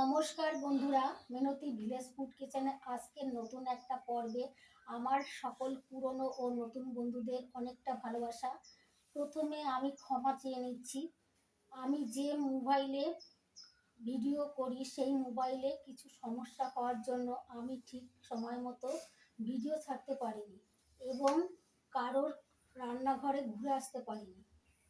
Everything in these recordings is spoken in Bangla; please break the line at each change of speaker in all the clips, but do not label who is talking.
নমস্কার বন্ধুরা, মিনতি ভিলেজ ফুড কিচেনে আজকের নতুন একটা পর্বে আমার সকল পুরনো ও নতুন বন্ধুদের অনেকটা ভালোবাসা। প্রথমে আমি ক্ষমা চেয়ে নিচ্ছি। আমি যে মোবাইলে ভিডিও করি, সেই মোবাইলে কিছু সমস্যা হওয়ার জন্য আমি ঠিক সময় মতো ভিডিও ছাড়তে পারিনি এবং কারোর রান্নাঘরে ঘুরে আসতে পারিনি।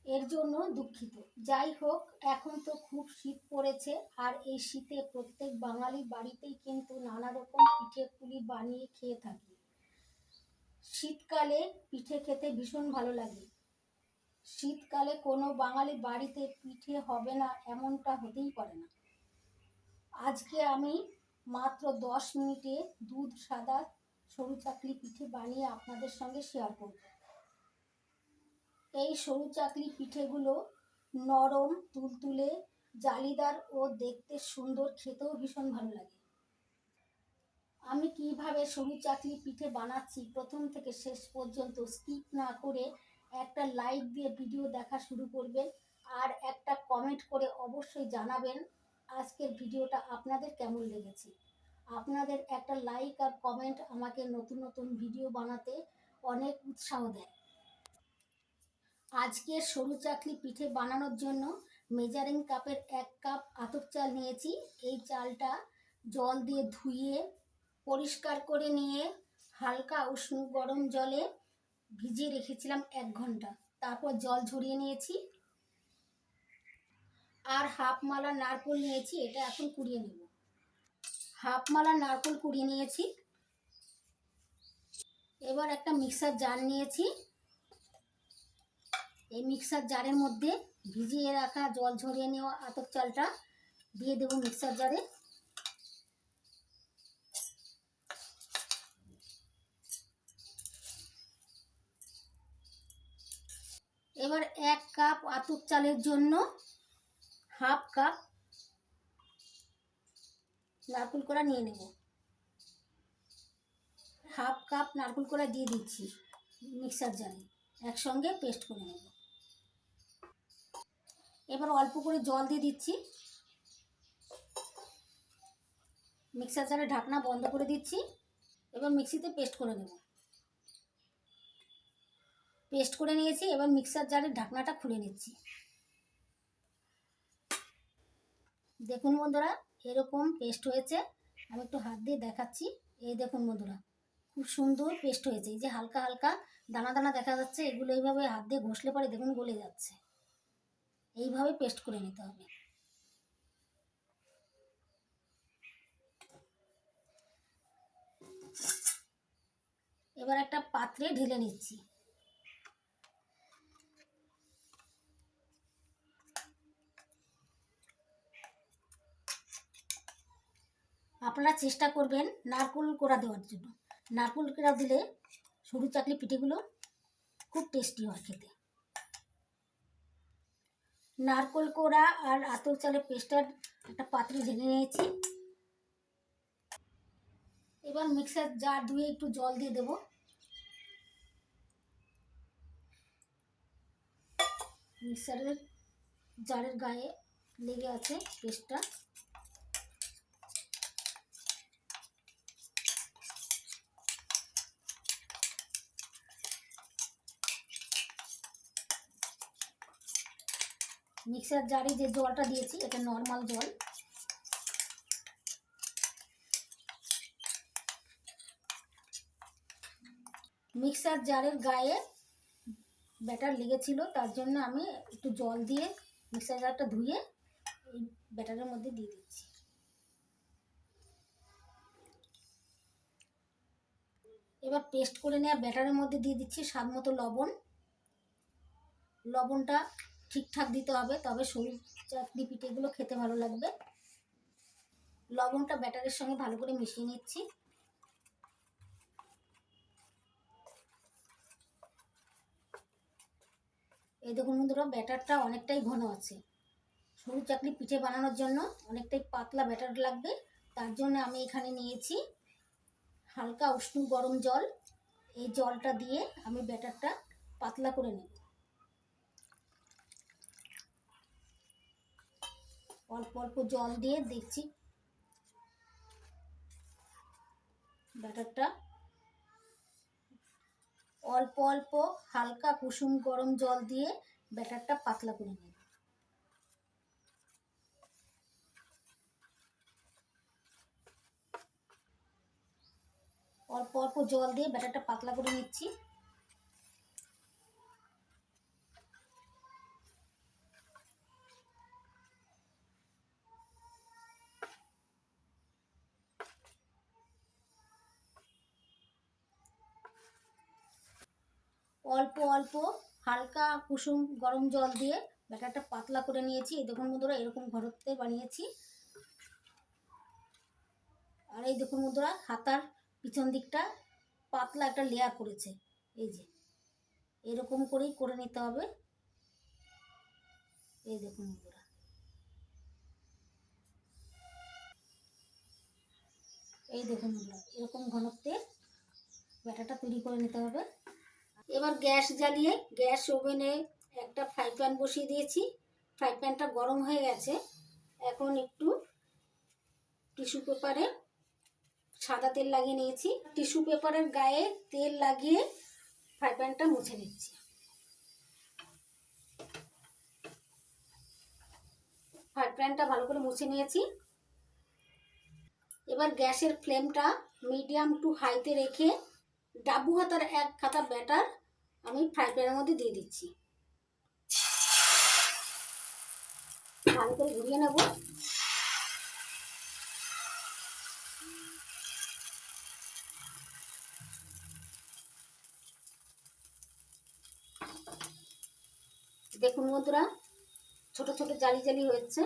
এর জন্য দুঃখিত। যাই হোক, এখন তো খুব শীত পড়েছে, আর এই শীতে প্রত্যেক বাঙালি বাড়িতেই কিন্তু নানা রকম পিঠে পুলি বানিয়ে খেয়ে থাকি। শীতকালে পিঠে খেতে ভীষণ ভালো লাগে। শীতকালে কোনো বাঙালি বাড়িতে পিঠে হবে না, এমনটা হতেই পারে না। আজকে আমি মাত্র দশ মিনিটে দুধ, সাদা সরু চাকলি পিঠে বানিয়ে আপনাদের সঙ্গে শেয়ার করব। এই সরু চাকলি পিঠেগুলো নরম, তুলতুলে, জালিদার ও দেখতে সুন্দর, খেতেও ভীষণ ভালো লাগে। আমি কীভাবে সরু চাকলি পিঠে বানাচ্ছি প্রথম থেকে শেষ পর্যন্ত স্কিপ না করে একটা লাইক দিয়ে ভিডিও দেখা শুরু করবেন আর একটা কমেন্ট করে অবশ্যই জানাবেন আজকের ভিডিওটা আপনাদের কেমন লেগেছে। আপনাদের একটা লাইক আর কমেন্ট আমাকে নতুন নতুন ভিডিও বানাতে অনেক উৎসাহ দেয়। আজকে সরু চাকলি পিঠে বানানোর জন্য মেজারিং কাপের এক কাপ আতপ চাল নিয়েছি। এই চালটা জল দিয়ে ধুয়ে, পরিষ্কার করে নিয়ে, হালকা উষ্ণ গরম জলে ভিজিয়ে রেখেছিলাম এক ঘণ্টা। তারপর জল ঝরিয়ে নিয়েছি। আর হাফ মালা নারকোল নিয়েছি, এটা এখন কুড়িয়ে নেব। হাফ মালা নারকোল কুড়িয়ে নিয়েছি। এবার একটা মিক্সার জার নিয়েছি। এই মিক্সার জারের মধ্যে ভিজিয়ে রাখা জল ঝরিয়ে নেওয়া আতপ চালটা দিয়ে দেবো মিক্সার জারে এবার এক কাপ আতপ চালের জন্য হাফ কাপ নারকুল কড়া নিয়ে নেব। হাফ কাপ নারকুল কড়া দিয়ে দিচ্ছি মিক্সার জারে একসঙ্গে পেস্ট করে নেব। এবার অল্প করে জল দিয়ে দিচ্ছি। মিক্সার জারে ঢাকনা বন্ধ করে দিচ্ছি। এবার মিক্সিতে পেস্ট করে নেব। পেস্ট করে নিয়েছি, এবার মিক্সার জারের ঢাকনাটা খুলে নিচ্ছি। দেখুন বন্ধুরা, এরকম পেস্ট হয়েছে। আমি একটু হাত দিয়ে দেখাচ্ছি। এই দেখুন বন্ধুরা, খুব সুন্দর পেস্ট হয়েছে। এই যে হালকা হালকা দানা দানা দেখা যাচ্ছে, এগুলো এইভাবে হাত দিয়ে ঘষলে পরে দেখুন গলে যাচ্ছে। এইভাবে পেস্ট করে নিতে হবে। এবার একটা পাত্রে ঢেলে নিচ্ছি। আপনারা চেষ্টা করবেন নারকোল কোড়া দেওয়ার জন্য। নারকোল কোড়া দিলে সরু চাকলি পিঠেগুলো খুব টেস্টি হয় খেতে। নারকোল কোড়া আর আতর চালের পেস্টার একটা পাত্রে ঢেলে নিয়েছি। এবার মিক্সার জার ধুয়ে একটু জল দিয়ে দেব। মিক্সারের জারের গায়ে লেগে আছে পেস্টটা। মিক্সার জারে যে জলটা দিয়েছি, এটা নর্মাল জল। মিক্সার জারের গায়ে ব্যাটার লেগেছিল, তার জন্য আমি একটু জল দিয়ে মিক্সার জারটা ধুয়ে এই ব্যাটারের মধ্যে দিয়ে দিচ্ছি। এবার পেস্ট করে নেওয়া ব্যাটারের মধ্যে দিয়ে দিচ্ছি স্বাদ মতো লবণ। লবণটা ঠিকঠাক দিতে হবে, তবে সরু চাকরি পিঠেগুলো খেতে ভালো লাগবে। লবণটা ব্যাটারের সঙ্গে ভালো করে মিশিয়ে নিচ্ছি। এই দেখুন বন্ধুরা, ব্যাটারটা অনেকটাই ঘন আছে। সরু চাকরি পিঠে বানানোর জন্য অনেকটাই পাতলা ব্যাটার লাগবে। তার জন্য আমি এখানে নিয়েছি হালকা উষ্ণ গরম জল। এই জলটা দিয়ে আমি ব্যাটারটা পাতলা করে নেব। অল্প অল্প জল দিয়ে দেখছি। ব্যাটারটা। অল্প অল্প হালকা কুসুম গরম জল দিয়ে ব্যাটারটা পাতলা করে নিই অল্প অল্প জল দিয়ে ব্যাটারটা পাতলা করে নিচ্ছি। হালকা কুসুম গরম জল দিয়ে ব্যাটারটা পাতলা করে নিয়েছি। এই দেখুন বন্ধুরা, এরকম ঘরতে বানিয়েছি। আর এই দেখুন বন্ধুরা, হাতার পিছন দিকটা পাতলা একটা লেয়ার করেছে। এই যে, এরকম করেই করে নিতে হবে। এই দেখুন বন্ধুরা। এই দেখুন বন্ধুরা, এরকম ঘনত্বে ব্যাটারটা তৈরি করে নিতে হবে। এবার গ্যাস জ্বালিয়ে, গ্যাস ওভেনে একটা ফ্রাই প্যান বসিয়ে দিয়েছি। ফ্রাই প্যানটা গরম হয়ে গেছে। এখন একটু টিস্যু পেপারে সাদা তেল লাগিয়ে নিয়েছি। টিস্যু পেপারের গায়ে তেল লাগিয়ে ফ্রাই প্যানটা মুছে নিচ্ছি। ফ্রাই প্যানটা ভালো করে মুছে নিয়েছি। এবার গ্যাসের ফ্লেমটা মিডিয়াম টু হাইতে রেখে ডাবু হাতার এক খাতা ব্যাটার আমি ফ্রাই প্যানের মধ্যে দিয়ে দিচ্ছি। ভালো করে ঘুরিয়ে নেব। দেখুন বন্ধুরা, ছোট ছোট জালি জালি হয়েছে।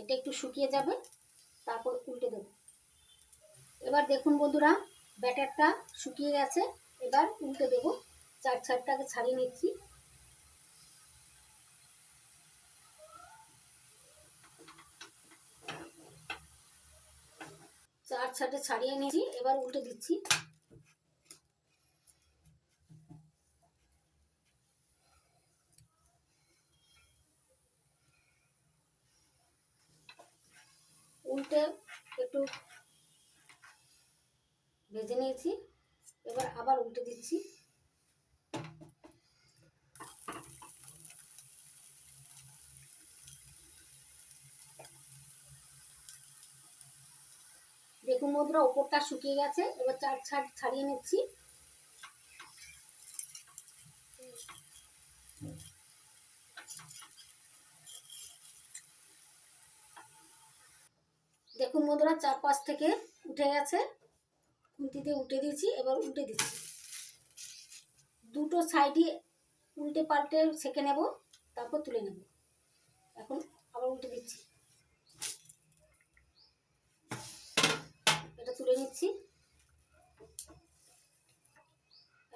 এটা একটু শুকিয়ে যাবে, তারপর উল্টে দেবো। এবার দেখুন বন্ধুরা, ব্যাটারটা শুকিয়ে গেছে। এবার উল্টে দেবো। চার ছাড়টাকে ছাড়িয়ে নিচ্ছি। চার ছাটে ছাড়িয়ে নিয়েছি, এবার উল্টে দিচ্ছি। উল্টে একটু ভেজে নিয়েছি। এবার আবার উল্টে দিচ্ছি। দেখুন বন্ধুরা, ওপরটা শুকিয়ে গেছে। এবার চার ছাড় ছাড়িয়ে নিচ্ছি। দেখুন বন্ধুরা চার পাঁচ থেকে উঠে গেছে। খুন্তিতে উঠে দিয়েছি, এবার উল্টে দিচ্ছি। দুটো সাইডে উল্টে পাল্টে সেঁকে নেব, তারপর তুলে নেব। এখন আবার উল্টে দিচ্ছি। এটা তুলে নিচ্ছি।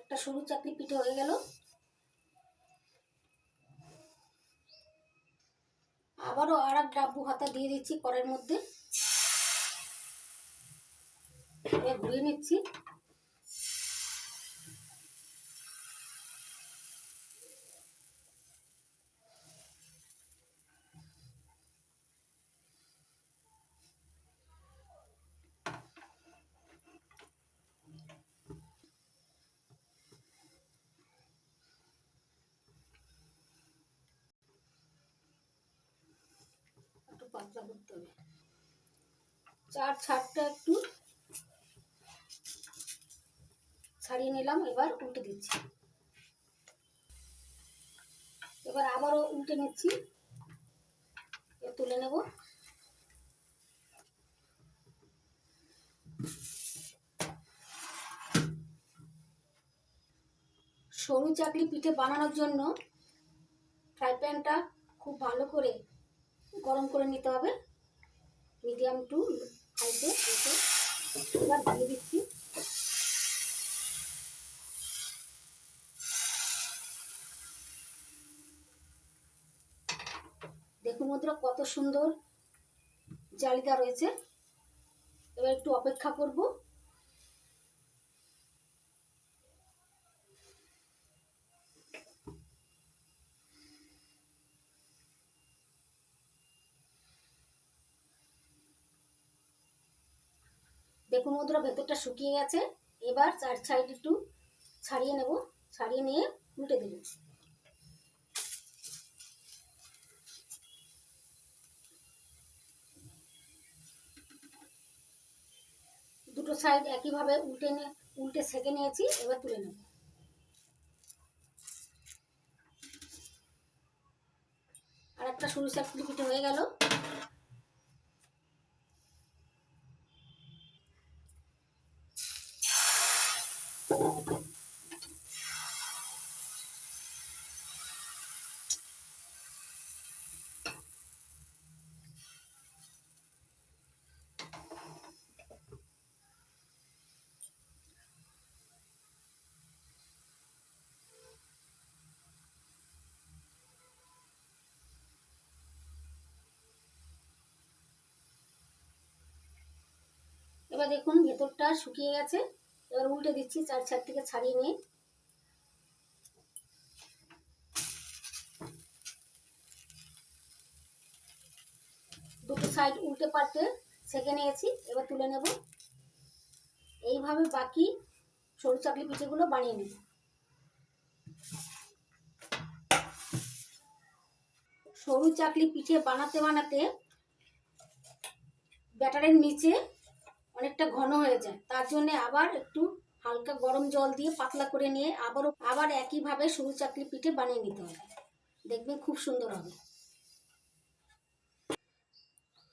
একটা সরু চাকরি পিঠে হয়ে গেল। আবারও আর এক ডাব্বু হাতা দিয়ে দিচ্ছি কড়াইয়ের মধ্যে। ঘুরিয়ে নিচ্ছি। পাতলা চার ছাড়টা একটু ছাড়িয়ে নিলাম, এবার উল্টে দিচ্ছি। এবার আবারও উল্টে নিচ্ছি। তুলে নেব। সরু চাকলি পিঠে বানানোর জন্য ফ্রাই প্যানটা খুব ভালো করে গরম করে নিতে হবে। মিডিয়াম টু হাইতে। এবার দিয়ে দিচ্ছি। বন্ধুরা কত সুন্দর জালিদা রয়েছে। এবার একটু অপেক্ষা করব। দেখুন বন্ধুরা ভেতরটা শুকিয়ে গেছে। এবার চার সাইড একটু ছাড়িয়ে নেব। ছাড়িয়ে নিয়ে উল্টে দেব। দুটো সাইড একইভাবে উল্টে উল্টে সেকে নিয়েছি, এবার তুলে নেব। আর একটা সরু সাইড হয়ে গেল। এবার দেখুন, ভেতরটা শুকিয়ে গেছে। এবার উল্টে দিচ্ছি চার চার থেকে ছাড়িয়ে নিয়ে। দুটো সাইড উল্টে পাল্টে সেকে নিয়েছি, এবার তুলে নেব। এইভাবে বাকি সরু চাকলি পিঠেগুলো বানিয়ে নেব। সরু চাকলি পিঠে বানাতে বানাতে ব্যাটারের নিচে অনেকটা ঘন হয়ে যায়। তার জন্য আবার একটু হালকা গরম জল দিয়ে পাতলা করে নিয়ে আবারও আবার একইভাবে সরু চাকলি পিঠে বানিয়ে নিতে হবে। দেখবেন খুব সুন্দর হবে।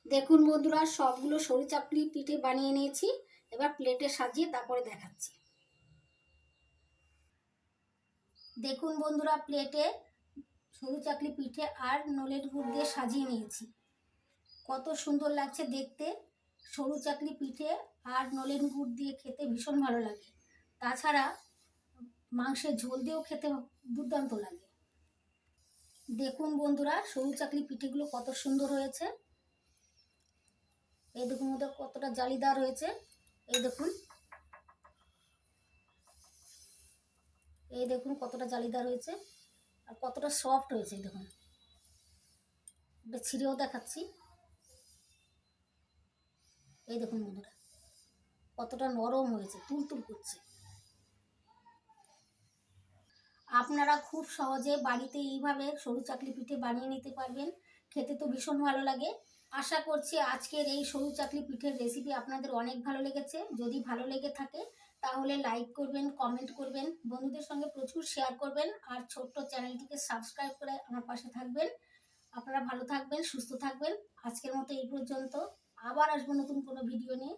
দেখুন বন্ধুরা, সবগুলো সরু চাকলি পিঠে বানিয়ে নিয়েছি। এবার প্লেটে সাজিয়ে তারপরে দেখাচ্ছি। দেখুন বন্ধুরা, প্লেটে সরু চাকলি পিঠে আর নলের গুড় দিয়ে সাজিয়ে নিয়েছি। কত সুন্দর লাগছে দেখতে। সরু চাকলি পিঠে আর নলেন গুড় দিয়ে খেতে ভীষণ ভালো লাগে। তাছাড়া মাংসের ঝোল দিয়েও খেতে দুর্দান্ত লাগে। দেখুন বন্ধুরা, সরু চাকলি পিঠেগুলো কত সুন্দর হয়েছে। এই দেখুন ওদের কতটা জালিদার হয়েছে। এই দেখুন। এই দেখুন কতটা জালিদার হয়েছে আর কতটা সফট হয়েছে দেখুন। এটা ছিঁড়েও দেখাচ্ছি। এই দেখুন বন্ধুরা, কতটা নরম হয়েছে, তুলতুল করছে। আপনারা খুব সহজে বাড়িতে এইভাবে সরু চাকলি পিঠে বানিয়ে নিতে পারবেন, খেতে তো ভীষণ ভালো লাগে। আশা করছি আজকের এই সরু চাকলি পিঠের রেসিপি আপনাদের অনেক ভালো লেগেছে। যদি ভালো লেগে থাকে, তাহলে লাইক করবেন কমেন্ট করবেন, বন্ধুদের সঙ্গে প্রচুর শেয়ার করবেন, আর ছোট্ট চ্যানেলটিকে সাবস্ক্রাইব করে আমার পাশে থাকবেন। আপনারা ভালো থাকবেন, সুস্থ থাকবেন। আজকের মতো এই পর্যন্ত। আবার আসব নতুন কোনো ভিডিও নিয়ে।